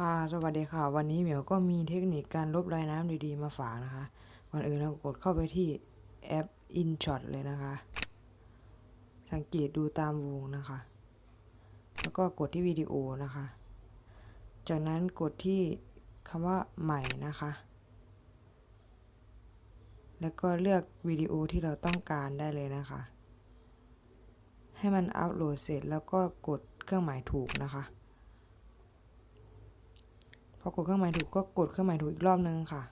ค่ะสวัสดีค่ะ วันนี้เหมียวก็มีเทคนิคการลบรอยน้ำดีๆมาฝากนะคะก่อนอื่นเรากดเข้าไปที่แอป InShot เลยนะคะ สังเกตดูตามวงนะคะ แล้วก็กดที่วิดีโอนะคะ จากนั้นกดที่คำว่าใหม่นะคะ แล้วก็เลือกวิดีโอที่เราต้องการได้เลยนะคะ ให้มันอัปโหลดเสร็จแล้วก็กดเครื่องหมายถูกนะคะ พอกดเครื่องหมายถูกก็กดเครื่องหมายถูกอีกรอบนึงค่ะ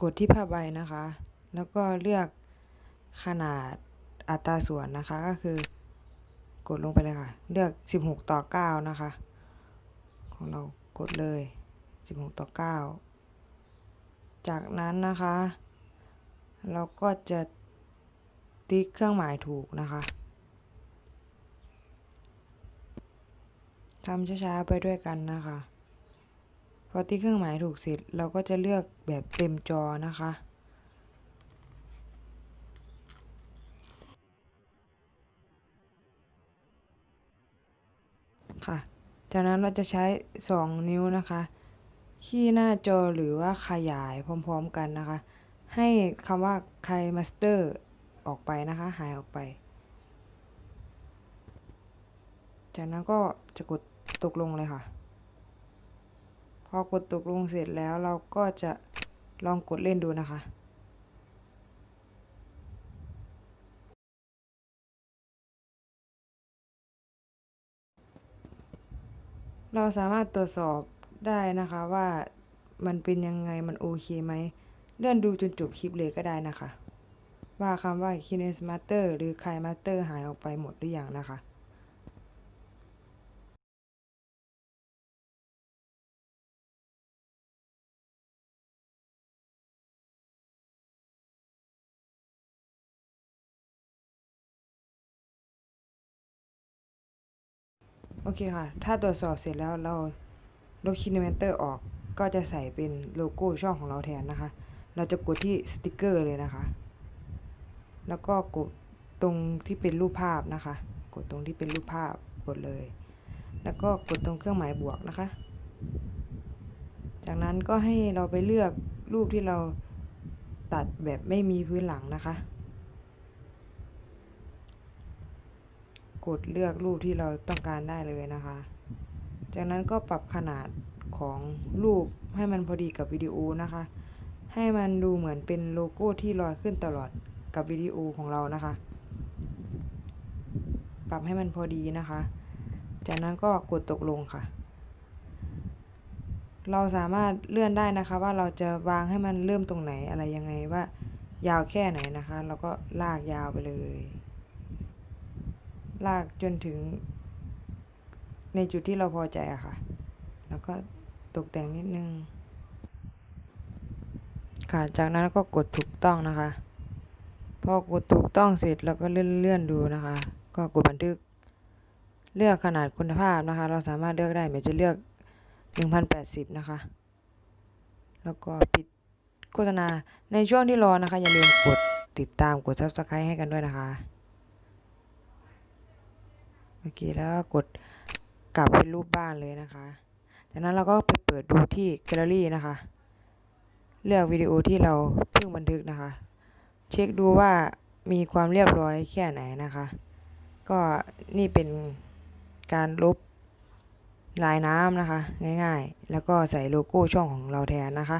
กดที่ผ้าใบนะคะ แล้วก็เลือกขนาดอัตราส่วนนะคะก็คือกดลงไปเลยค่ะ เลือก 16 ต่อ 9 นะคะ ของเรากดเลย 16 ต่อ 9 จากนั้นนะคะ เราก็จะ ติ๊กเครื่องหมายถูกนะคะทำช้าๆไปด้วยกันนะคะพอติ๊กเครื่องหมายถูกเสร็จเราก็จะเลือกแบบเต็มจอนะคะค่ะ จากนั้นเราจะใช้ 2 นิ้วนะคะ ขี้หน้าจอหรือว่าขยายพร้อมๆกันนะคะ ให้คำว่าใครมาสเตอร์ ออกไปนะคะ หายออกไป จากนั้นก็จะกดตกลงเลยค่ะ พอกดตกลงเสร็จแล้วเราก็จะลองกดเล่นดูนะคะเราสามารถตรวจสอบได้นะคะว่ามันเป็นยังไงมันโอเคไหม เลื่อนดูจนจบคลิปเลยก็ได้นะคะ ว่าคำว่า Kines Master หรือ k a i Master หายออกไปหมดหรือยังนะคะโอเคค่ะ ถ้าตรวจสอบเสร็จแล้วเราลบ Kinementor ออก ก็จะใส่เป็นโลโก้ช่องของเราแทนนะคะ เราจะกดที่สติกเกอร์เลยนะคะ แล้วก็กดตรงที่เป็นรูปภาพนะคะ กดตรงที่เป็นรูปภาพกดเลย แล้วก็กดตรงเครื่องหมายบวกนะคะ จากนั้นก็ให้เราไปเลือกรูปที่เราตัดแบบไม่มีพื้นหลังนะคะ กดเลือกรูปที่เราต้องการได้เลยนะคะ จากนั้นก็ปรับขนาดของรูปให้มันพอดีกับวิดีโอนะคะ ให้มันดูเหมือนเป็นโลโก้ที่ลอยขึ้นตลอด กับวิดีโอของเรานะคะ ปรับให้มันพอดีนะคะ จากนั้นก็กดตกลงค่ะ เราสามารถเลื่อนได้นะคะ ว่าเราจะวางให้มันเริ่มตรงไหนอะไรยังไงว่ายาวแค่ไหนนะคะ เราก็ลากยาวไปเลย ลากจนถึง ในจุดที่เราพอใจอะค่ะ แล้วก็ตกแต่งนิดนึง ค่ะ จากนั้นก็กดถูกต้องนะคะ พอกดถูกต้องเสร็จแล้วก็เลื่อนเลื่อนดูนะคะ ก็กดบันทึก เลือกขนาดคุณภาพนะคะ เราสามารถเลือกได้เดี๋ยวจะเลือก 1080 นะคะ แล้วก็ปิดโฆษณาในช่วงที่รอนะคะ อย่าลืมกดติดตามกด subscribe ให้กันด้วยนะคะโอเคแล้วก็กดกลับเป็นรูปบ้านเลยนะคะ จากนั้นเราก็ไปเปิดดูที่แกลเลอรี่นะคะ เลือกวิดีโอที่เราเพิ่งบันทึกนะคะ เช็คดูว่ามีความเรียบร้อยแค่ไหนนะคะ ก็นี่เป็นการลบลายน้ำนะคะ ง่ายๆ แล้วก็ใส่โลโก้ช่องของเราแทนนะคะ